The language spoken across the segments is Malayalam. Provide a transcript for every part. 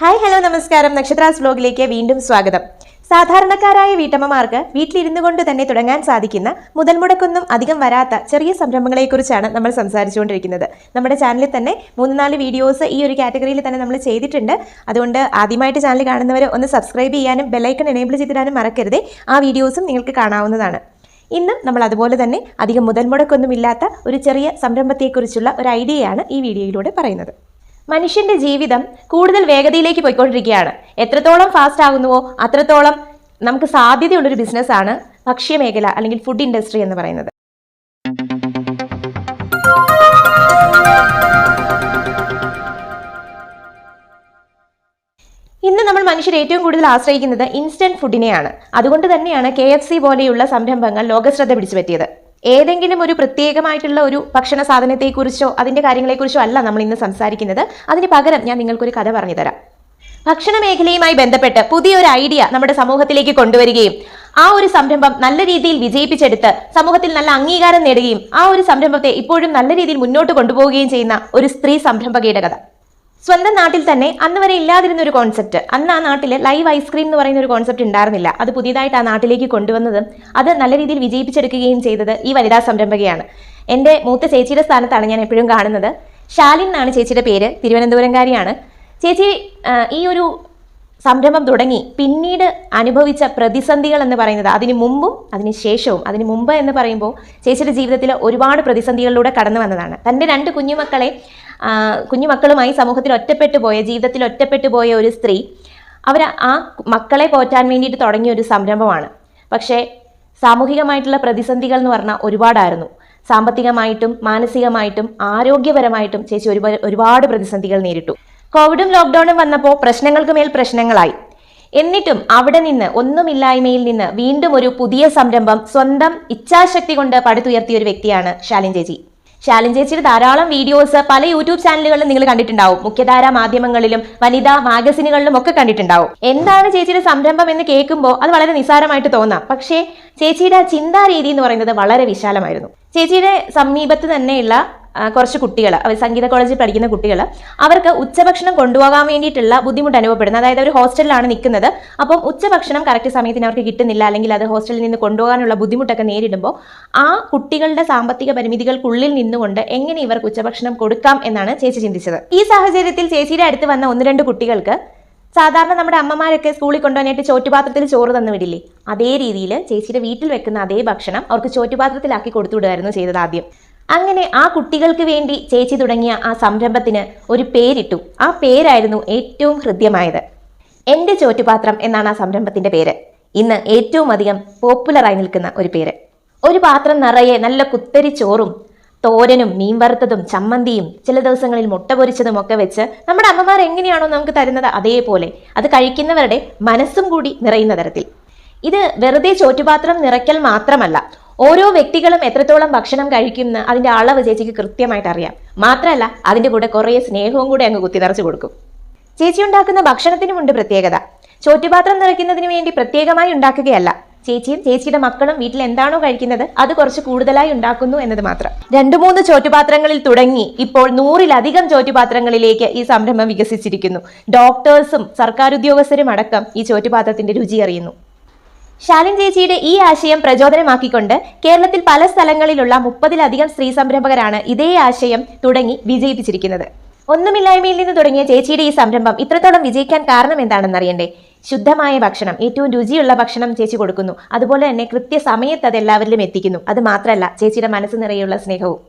ഹായ് ഹലോ നമസ്കാരം. നക്ഷത്രാസ് വ്ലോഗിലേക്ക് വീണ്ടും സ്വാഗതം. സാധാരണക്കാരായ വീട്ടമ്മമാർക്ക് വീട്ടിലിരുന്നു കൊണ്ട് തന്നെ തുടങ്ങാൻ സാധിക്കുന്ന മുതൽ മുടക്കൊന്നും അധികം വരാത്ത ചെറിയ സംരംഭങ്ങളെക്കുറിച്ചാണ് നമ്മൾ സംസാരിച്ചുകൊണ്ടിരിക്കുന്നത്. നമ്മുടെ ചാനലിൽ തന്നെ മൂന്ന് നാല് വീഡിയോസ് ഈ ഒരു കാറ്റഗറിയിൽ തന്നെ നമ്മൾ ചെയ്തിട്ടുണ്ട്. അതുകൊണ്ട് ആദ്യമായിട്ട് ചാനൽ കാണുന്നവർ ഒന്ന് സബ്സ്ക്രൈബ് ചെയ്യാനും ബെല്ലൈക്കൺ എനേബിൾ ചെയ്തിടാനും മറക്കരുതേ. ആ വീഡിയോസും നിങ്ങൾക്ക് കാണാവുന്നതാണ്. ഇന്ന് നമ്മൾ അതുപോലെ തന്നെ അധികം മുതൽ മുടക്കൊന്നുമില്ലാത്ത ഒരു ചെറിയ സംരംഭത്തെക്കുറിച്ചുള്ള ഒരു ഐഡിയയാണ് ഈ വീഡിയോയിലൂടെ പറയുന്നത്. മനുഷ്യന്റെ ജീവിതം കൂടുതൽ വേഗതയിലേക്ക് പോയിക്കൊണ്ടിരിക്കുകയാണ്. എത്രത്തോളം ഫാസ്റ്റ് ആകുന്നുവോ അത്രത്തോളം നമുക്ക് സാധ്യതയുള്ളൊരു ബിസിനസ്സാണ് ഭക്ഷ്യമേഖല അല്ലെങ്കിൽ ഫുഡ് ഇൻഡസ്ട്രി എന്ന് പറയുന്നത്. ഇന്ന് നമ്മൾ മനുഷ്യർ ഏറ്റവും കൂടുതൽ ആശ്രയിക്കുന്നത് ഇൻസ്റ്റന്റ് ഫുഡിനെയാണ് അതുകൊണ്ട് തന്നെയാണ് കെ പോലെയുള്ള സംരംഭങ്ങൾ ലോകശ്രദ്ധ പിടിച്ചു പറ്റിയത് ഏതെങ്കിലും ഒരു പ്രത്യേകമായിട്ടുള്ള ഒരു ഭക്ഷണ സാധനത്തെക്കുറിച്ചോ അതിന്റെ കാര്യങ്ങളെക്കുറിച്ചോ അല്ല നമ്മൾ ഇന്ന് സംസാരിക്കുന്നത്. അതിന് പകരം ഞാൻ നിങ്ങൾക്കൊരു കഥ പറഞ്ഞുതരാം ഭക്ഷണ മേഖലയുമായി ബന്ധപ്പെട്ട് പുതിയൊരു ഐഡിയ നമ്മുടെ സമൂഹത്തിലേക്ക് കൊണ്ടുവരികയും ആ ഒരു സംരംഭം നല്ല രീതിയിൽ വിജയിപ്പിച്ചെടുത്ത് സമൂഹത്തിൽ നല്ല അംഗീകാരം നേടുകയും ആ ഒരു സംരംഭത്തെ ഇപ്പോഴും നല്ല രീതിയിൽ മുന്നോട്ട് കൊണ്ടുപോവുകയും ചെയ്യുന്ന ഒരു സ്ത്രീ സംരംഭകയുടെ കഥ. സ്വന്തം നാട്ടിൽ തന്നെ അന്ന് വരെ ഇല്ലാതിരുന്ന ഒരു കോൺസെപ്റ്റ് അന്ന് ആ നാട്ടിൽ ലൈവ് ഐസ്ക്രീം എന്ന് പറയുന്ന ഒരു കോൺസെപ്റ്റ് ഉണ്ടായിരുന്നില്ല. അത് പുതിയതായിട്ട് ആ നാട്ടിലേക്ക് കൊണ്ടുവന്നതും അത് നല്ല രീതിയിൽ വിജയിപ്പിച്ചെടുക്കുകയും ചെയ്തത് ഈ വനിതാ സംരംഭകയാണ്. എന്റെ മൂത്ത ചേച്ചിയുടെ സ്ഥാനത്താണ് ഞാൻ എപ്പോഴും കാണുന്നത്. ഷാലിൻ എന്നാണ് ചേച്ചിയുടെ പേര്. തിരുവനന്തപുരംകാരിയാണ്. ചേച്ചി ഈ ഒരു സംരംഭം തുടങ്ങി. പിന്നീട് അനുഭവിച്ച പ്രതിസന്ധികൾ എന്ന് പറയുന്നത് അതിന് മുമ്പും അതിന് ശേഷവും അതിന് മുമ്പ് എന്ന് പറയുമ്പോൾ ചേച്ചിയുടെ ജീവിതത്തിൽ ഒരുപാട് പ്രതിസന്ധികളിലൂടെ കടന്നു വന്നതാണ്. തന്റെ രണ്ട് കുഞ്ഞുമക്കളെ കുഞ്ഞുമക്കളുമായി സമൂഹത്തിൽ ഒറ്റപ്പെട്ടു പോയ ജീവിതത്തിൽ ഒറ്റപ്പെട്ടു പോയ ഒരു സ്ത്രീ അവർ ആ മക്കളെ പോറ്റാൻ വേണ്ടിയിട്ട് തുടങ്ങിയ ഒരു സംരംഭമാണ്. പക്ഷേ സാമൂഹികമായിട്ടുള്ള പ്രതിസന്ധികൾ എന്ന് പറഞ്ഞാൽ ഒരുപാടായിരുന്നു. സാമ്പത്തികമായിട്ടും മാനസികമായിട്ടും ആരോഗ്യപരമായിട്ടും ചേച്ചി ഒരുപാട് പ്രതിസന്ധികൾ നേരിട്ടു. കോവിഡും ലോക്ക്ഡൌണും വന്നപ്പോൾ പ്രശ്നങ്ങൾക്ക് മേൽ പ്രശ്നങ്ങളായി. എന്നിട്ടും അവിടെ നിന്ന് ഒന്നുമില്ലായ്മയിൽ നിന്ന് വീണ്ടും ഒരു പുതിയ സംരംഭം സ്വന്തം ഇച്ഛാശക്തി കൊണ്ട് പടുത്തുയർത്തിയ ഒരു വ്യക്തിയാണ് ശാലിൻ ചേച്ചി. ശാലിൻ ചേച്ചിയുടെ ധാരാളം വീഡിയോസ് പല യൂട്യൂബ് ചാനലുകളിലും നിങ്ങൾ കണ്ടിട്ടുണ്ടാവും. മുഖ്യധാര മാധ്യമങ്ങളിലും വനിതാ മാഗസിനുകളിലും ഒക്കെ കണ്ടിട്ടുണ്ടാവും. എന്താണ് ചേച്ചിയുടെ സംരംഭം എന്ന് കേൾക്കുമ്പോൾ അത് വളരെ നിസ്സാരമായിട്ട് തോന്നാം. പക്ഷേ ചേച്ചിയുടെ ചിന്താരീതി എന്ന് പറയുന്നത് വളരെ വിശാലമായിരുന്നു. ചേച്ചിയുടെ സമീപത്ത് തന്നെയുള്ള കുറച്ച് കുട്ടികൾ സംഗീത കോളേജിൽ പഠിക്കുന്ന കുട്ടികൾ അവർക്ക് ഉച്ചഭക്ഷണം കൊണ്ടുപോകാൻ വേണ്ടിയിട്ടുള്ള ബുദ്ധിമുട്ട് അനുഭവപ്പെടുന്നത്. അതായത് അവർ ഹോസ്റ്റലിലാണ് നിൽക്കുന്നത്. അപ്പം ഉച്ചഭക്ഷണം കറക്റ്റ് സമയത്തിന് അവർക്ക് കിട്ടുന്നില്ല അല്ലെങ്കിൽ അത് ഹോസ്റ്റലിൽ നിന്ന് കൊണ്ടുപോകാനുള്ള ബുദ്ധിമുട്ടൊക്കെ നേരിടുമ്പോൾ ആ കുട്ടികളുടെ സാമ്പത്തിക പരിമിതികൾക്കുള്ളിൽ നിന്നുകൊണ്ട് എങ്ങനെ ഇവർക്ക് ഉച്ചഭക്ഷണം കൊടുക്കാം എന്നാണ് ചേച്ചി ചിന്തിച്ചത്. ഈ സാഹചര്യത്തിൽ ചേച്ചിയുടെ അടുത്ത് വന്ന ഒന്ന് രണ്ട് കുട്ടികൾക്ക് സാധാരണ നമ്മുടെ അമ്മമാരൊക്കെ സ്കൂളിൽ കൊണ്ടുപോകാനായിട്ട് ചോറ്റുപാത്രത്തിൽ ചോറ് തന്നു വിടില്ലേ? അതേ രീതിയിൽ ചേച്ചിയുടെ വീട്ടിൽ വെക്കുന്ന അതേ ഭക്ഷണം അവർക്ക് ചോറ്റുപാത്രത്തിലാക്കി കൊടുത്തു വിടുമായിരുന്നു ചെയ്തത് ആദ്യം. അങ്ങനെ ആ കുട്ടികൾക്ക് വേണ്ടി ചേച്ചി തുടങ്ങിയ ആ സംരംഭത്തിന് ഒരു പേരിട്ടു. ആ പേരായിരുന്നു ഏറ്റവും ഹൃദ്യമായത്. എന്റെ ചോറ്റുപാത്രം എന്നാണ് ആ സംരംഭത്തിന്റെ പേര്. ഇന്ന് ഏറ്റവും അധികം പോപ്പുലറായി നിൽക്കുന്ന ഒരു പേര്. ഒരു പാത്രം നിറയെ നല്ല കുത്തരി ചോറും തോരനും മീൻ വറുത്തതും ചമ്മന്തിയും ചില ദിവസങ്ങളിൽ മുട്ട പൊരിച്ചതും ഒക്കെ വെച്ച് നമ്മുടെ അമ്മമാർ എങ്ങനെയാണോ നമുക്ക് തരുന്നത് അതേപോലെ അത് കഴിക്കുന്നവരുടെ മനസ്സും കൂടി നിറയുന്ന തരത്തിൽ. ഇത് വെറുതെ ചോറ്റുപാത്രം നിറയ്ക്കൽ മാത്രമല്ല ഓരോ വ്യക്തികളും എത്രത്തോളം ഭക്ഷണം കഴിക്കുമെന്ന് അതിന്റെ അളവ് ചേച്ചിക്ക് കൃത്യമായിട്ട് അറിയാം. മാത്രമല്ല അതിന്റെ കൂടെ കുറേ സ്നേഹവും കൂടെ അങ്ങ് കുത്തി കൊടുക്കും. ചേച്ചി ഉണ്ടാക്കുന്ന ഭക്ഷണത്തിനുമുണ്ട് പ്രത്യേകത. ചോറ്റുപാത്രം നിറയ്ക്കുന്നതിന് വേണ്ടി പ്രത്യേകമായി ഉണ്ടാക്കുകയല്ല. ചേച്ചിയും ചേച്ചിയുടെ മക്കളും വീട്ടിൽ എന്താണോ കഴിക്കുന്നത് അത് കുറച്ച് കൂടുതലായി ഉണ്ടാക്കുന്നു എന്നത് മാത്രം. രണ്ടു മൂന്ന് ചോറ്റുപാത്രങ്ങളിൽ തുടങ്ങി ഇപ്പോൾ നൂറിലധികം ചോറ്റുപാത്രങ്ങളിലേക്ക് ഈ സംരംഭം വികസിച്ചിരിക്കുന്നു. ഡോക്ടേഴ്സും സർക്കാർ ഉദ്യോഗസ്ഥരും അടക്കം ഈ ചോറ്റുപാത്രത്തിന്റെ രുചി അറിയുന്നു. ശാലിൻ ചേച്ചിയുടെ ഈ ആശയം പ്രചോദനമാക്കിക്കൊണ്ട് കേരളത്തിൽ പല സ്ഥലങ്ങളിലുള്ള മുപ്പതിലധികം സ്ത്രീ സംരംഭകരാണ് ഇതേ ആശയം തുടങ്ങി വിജയിപ്പിച്ചിരിക്കുന്നത്. ഒന്നുമില്ലായ്മയിൽ നിന്ന് തുടങ്ങിയ ചേച്ചിയുടെ ഈ സംരംഭം ഇത്രത്തോളം വിജയിക്കാൻ കാരണം എന്താണെന്ന് അറിയണ്ടേ ശുദ്ധമായ ഭക്ഷണം ഏറ്റവും രുചിയുള്ള ഭക്ഷണം ചേച്ചി കൊടുക്കുന്നു. അതുപോലെ തന്നെ കൃത്യസമയത്ത് അത് എല്ലാവരിലും എത്തിക്കുന്നു. അത് മാത്രമല്ല ചേച്ചിയുടെ മനസ്സ് നിറയെയുള്ള സ്നേഹവും.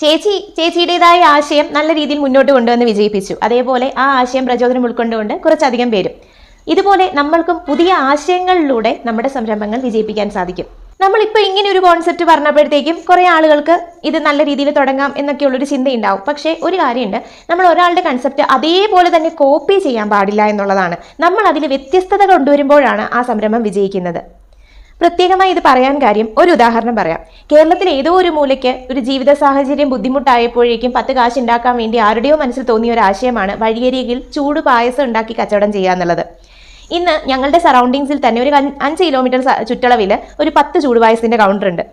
ചേച്ചി ചേച്ചിയുടേതായ ആശയം നല്ല രീതിയിൽ മുന്നോട്ട് കൊണ്ടുവന്ന് വിജയിപ്പിച്ചു. അതേപോലെ ആ ആശയം പ്രചോദനം ഉൾക്കൊണ്ടുകൊണ്ട് കുറച്ചധികം പേരും ഇതുപോലെ നമ്മൾക്കും പുതിയ ആശയങ്ങളിലൂടെ നമ്മുടെ സംരംഭങ്ങൾ വിജയിപ്പിക്കാൻ സാധിക്കും. നമ്മളിപ്പോൾ ഇങ്ങനെ ഒരു കോൺസെപ്റ്റ് പറഞ്ഞപ്പോഴത്തേക്കും കുറേ ആളുകൾക്ക് ഇത് നല്ല രീതിയിൽ തുടങ്ങാം എന്നൊക്കെയുള്ളൊരു ചിന്തയുണ്ടാവും. പക്ഷേ ഒരു കാര്യമുണ്ട്. നമ്മൾ ഒരാളുടെ കൺസെപ്റ്റ് അതേപോലെ തന്നെ കോപ്പി ചെയ്യാൻ പാടില്ല എന്നുള്ളതാണ്. നമ്മൾ അതിൽ വ്യത്യസ്തത കൊണ്ടുവരുമ്പോഴാണ് ആ സംരംഭം വിജയിക്കുന്നത്. പ്രത്യേകമായി ഇത് പറയാൻ കാര്യം ഒരു ഉദാഹരണം പറയാം. കേരളത്തിൽ ഏതോ ഒരു മൂലയ്ക്ക് ഒരു ജീവിത സാഹചര്യം ബുദ്ധിമുട്ടായപ്പോഴേക്കും പത്ത് കാശ് ഉണ്ടാക്കാൻ വേണ്ടി ആരുടെയോ മനസ്സിൽ തോന്നിയ ഒരു ആശയമാണ് വഴിയരികിൽ ചൂട് പായസം ഉണ്ടാക്കി കച്ചവടം ചെയ്യുക എന്നുള്ളത്. ഇന്ന് ഞങ്ങളുടെ സറൗണ്ടിങ്സിൽ തന്നെ ഒരു അഞ്ച് കിലോമീറ്റർ ചുറ്റളവിൽ ഒരു പത്ത് ചൂട് പായസത്തിന്റെ കൗണ്ടർ ഉണ്ട്.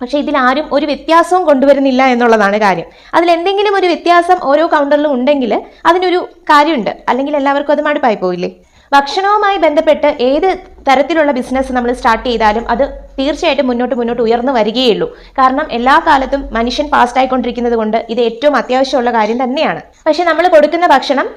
പക്ഷേ ഇതിൽ ആരും ഒരു വ്യത്യാസവും കൊണ്ടുവരുന്നില്ല എന്നുള്ളതാണ് കാര്യം. അതിൽ എന്തെങ്കിലും ഒരു വ്യത്യാസം ഓരോ കൗണ്ടറിലും ഉണ്ടെങ്കിൽ അതിനൊരു കാര്യമുണ്ട്. അല്ലെങ്കിൽ എല്ലാവർക്കും അത് മടുപ്പായി പോയില്ലേ ഭക്ഷണവുമായി ബന്ധപ്പെട്ട് ഏത് തരത്തിലുള്ള ബിസിനസ് നമ്മൾ സ്റ്റാർട്ട് ചെയ്താലും അത് തീർച്ചയായിട്ടും മുന്നോട്ട് മുന്നോട്ട് ഉയർന്നു വരികയുള്ളൂ. കാരണം എല്ലാ കാലത്തും മനുഷ്യൻ ഫാസ്റ്റ് ആയിക്കൊണ്ടിരിക്കുന്നത് കൊണ്ട് ഇത് ഏറ്റവും അത്യാവശ്യമുള്ള കാര്യം തന്നെയാണ്. പക്ഷെ നമ്മൾ കൊടുക്കുന്ന ഭക്ഷണം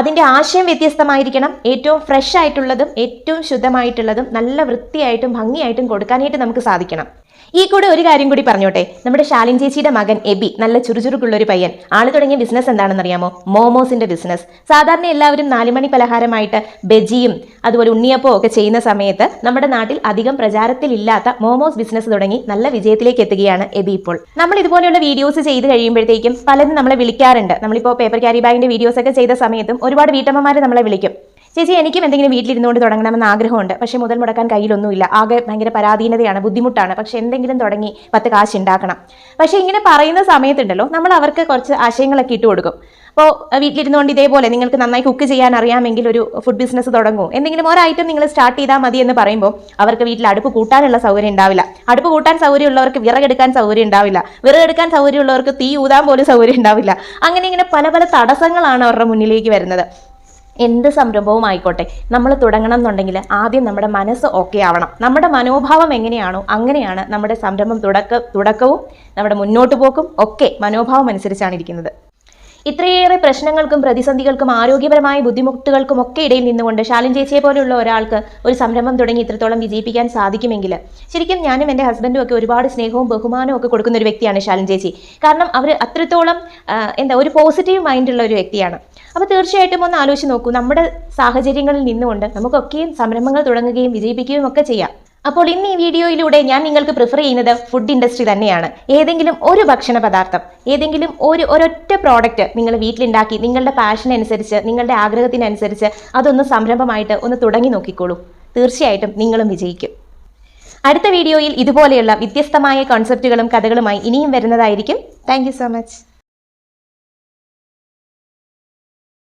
അതിന്റെ ആശയം വ്യത്യസ്തമായിരിക്കണം. ഏറ്റവും ഫ്രഷ് ആയിട്ടുള്ളതും ഏറ്റവും ശുദ്ധമായിട്ടുള്ളതും നല്ല വൃത്തിയായിട്ടും ഭംഗിയായിട്ടും കൊടുക്കാനായിട്ട് നമുക്ക് സാധിക്കണം. ഈ കൂടെ ഒരു കാര്യം കൂടി പറഞ്ഞോട്ടെ. നമ്മുടെ ശാലിൻ ചേച്ചിയുടെ മകൻ എബി നല്ല ചുറുചുറുക്കുള്ള ഒരു പയ്യൻ. ആൾ തുടങ്ങിയ ബിസിനസ് എന്താണെന്ന് അറിയാമോ മോമോസിന്റെ ബിസിനസ്. സാധാരണ എല്ലാവരും നാലുമണി പലഹാരമായിട്ട് ബജിയും അതുപോലെ ഉണ്ണിയപ്പോ ഒക്കെ ചെയ്യുന്ന സമയത്ത് നമ്മുടെ നാട്ടിൽ അധികം പ്രചാരത്തിലില്ലാത്ത മോമോസ് ബിസിനസ് തുടങ്ങി നല്ല വിജയത്തിലേക്ക് എത്തുകയാണ് എബി ഇപ്പോൾ. നമ്മൾ ഇതുപോലെയുള്ള വീഡിയോസ് ചെയ്ത് കഴിയുമ്പോഴത്തേക്കും പലരും നമ്മളെ വിളിക്കാറുണ്ട്. നമ്മളിപ്പോൾ പേപ്പർ ക്യാരി ബാഗിന്റെ വീഡിയോസ് ഒക്കെ ചെയ്ത സമയത്തും ഒരുപാട് വീട്ടമ്മമാർ നമ്മളെ വിളിക്കും. ചേച്ചി എനിക്കും എന്തെങ്കിലും വീട്ടിലിരുന്നുകൊണ്ട് തുടങ്ങണമെന്ന് ആഗ്രഹമുണ്ട്. പക്ഷേ മുതൽ മുടക്കാൻ കയ്യിലൊന്നുമില്ല. ആകെ ഭയങ്കര പരാധീനതയാണ് ബുദ്ധിമുട്ടാണ്. പക്ഷേ എന്തെങ്കിലും തുടങ്ങി പത്ത് കാശ് ഉണ്ടാക്കണം. പക്ഷേ ഇങ്ങനെ പറയുന്ന സമയത്തുണ്ടല്ലോ നമ്മൾ അവർക്ക് കുറച്ച് ആശയങ്ങളൊക്കെ ഇട്ട് കൊടുക്കും. അപ്പോൾ വീട്ടിലിരുന്നുകൊണ്ട് ഇതേപോലെ നിങ്ങൾക്ക് നന്നായി കുക്ക് ചെയ്യാൻ അറിയാമെങ്കിൽ ഒരു ഫുഡ് ബിസിനസ് തുടങ്ങും. എന്തെങ്കിലും ഒരു ഐറ്റം നിങ്ങൾ സ്റ്റാർട്ട് ചെയ്താൽ മതി എന്ന് പറയുമ്പോൾ അവർക്ക് വീട്ടിൽ അടുപ്പ് കൂട്ടാനുള്ള സൗകര്യം ഉണ്ടാവില്ല. അടുപ്പ് കൂട്ടാൻ സൗകര്യമുള്ളവർക്ക് വിറകെടുക്കാൻ സൗകര്യം ഉണ്ടാവില്ല. വിറകെടുക്കാൻ സൗകര്യമുള്ളവർക്ക് തീ ഊതാൻ പോലും സൗകര്യം ഉണ്ടാവില്ല. അങ്ങനെ ഇങ്ങനെ പല പല തടസ്സങ്ങളാണ് അവരുടെ മുന്നിലേക്ക് വരുന്നത്. എന്ത് സംരംഭവും ആയിക്കോട്ടെ. നമ്മൾ തുടങ്ങണം എന്നുണ്ടെങ്കിൽ ആദ്യം നമ്മുടെ മനസ്സ് ഓക്കെ ആവണം. നമ്മുടെ മനോഭാവം എങ്ങനെയാണോ അങ്ങനെയാണ് നമ്മുടെ സംരംഭം തുടക്ക തുടക്കവും നമ്മുടെ മുന്നോട്ട് പോക്കും. ഒക്കെ മനോഭാവം അനുസരിച്ചാണ് ഇരിക്കുന്നത്. ഇത്രയേറെ പ്രശ്നങ്ങൾക്കും പ്രതിസന്ധികൾക്കും ആരോഗ്യപരമായ ബുദ്ധിമുട്ടുകൾക്കും ഒക്കെ ഇടയിൽ നിന്നുകൊണ്ട് ശാലിൻ ചേച്ചിയെ പോലെയുള്ള ഒരാൾക്ക് ഒരു സംരംഭം തുടങ്ങി ഇത്രത്തോളം വിജയിപ്പിക്കാൻ സാധിക്കുമെങ്കിൽ. ശരിക്കും ഞാനും എന്റെ ഹസ്ബൻഡും ഒക്കെ ഒരുപാട് സ്നേഹവും ബഹുമാനവും ഒക്കെ കൊടുക്കുന്ന ഒരു വ്യക്തിയാണ് ശാലിൻ ചേച്ചി. കാരണം അവർ അത്രത്തോളം എന്താ ഒരു പോസിറ്റീവ് മൈൻഡുള്ള ഒരു വ്യക്തിയാണ്. അപ്പോൾ തീർച്ചയായിട്ടും ഒന്ന് ആലോചിച്ച് നോക്കൂ നമ്മുടെ സാഹചര്യങ്ങളിൽ നിന്നുകൊണ്ട് നമുക്കൊക്കെയും സംരംഭങ്ങൾ തുടങ്ങുകയും വിജയിപ്പിക്കുകയും ഒക്കെ ചെയ്യാം. അപ്പോൾ ഇന്ന് ഈ വീഡിയോയിലൂടെ ഞാൻ നിങ്ങൾക്ക് പ്രിഫർ ചെയ്യുന്നത് ഫുഡ് ഇൻഡസ്ട്രി തന്നെയാണ്. ഏതെങ്കിലും ഒരു ഭക്ഷണ പദാർത്ഥം ഏതെങ്കിലും ഒരു ഒരൊറ്റ പ്രോഡക്റ്റ് നിങ്ങൾ വീട്ടിലുണ്ടാക്കി നിങ്ങളുടെ പാഷൻ അനുസരിച്ച് നിങ്ങളുടെ ആഗ്രഹത്തിനനുസരിച്ച് അതൊന്ന് സംരംഭമായിട്ട് ഒന്ന് തുടങ്ങി നോക്കിക്കോളൂ. തീർച്ചയായിട്ടും നിങ്ങളും വിജയിക്കും. അടുത്ത വീഡിയോയിൽ ഇതുപോലെയുള്ള വ്യത്യസ്തമായ കോൺസെപ്റ്റുകളും കഥകളുമായി ഇനിയും വരുന്നതായിരിക്കും. Thank so much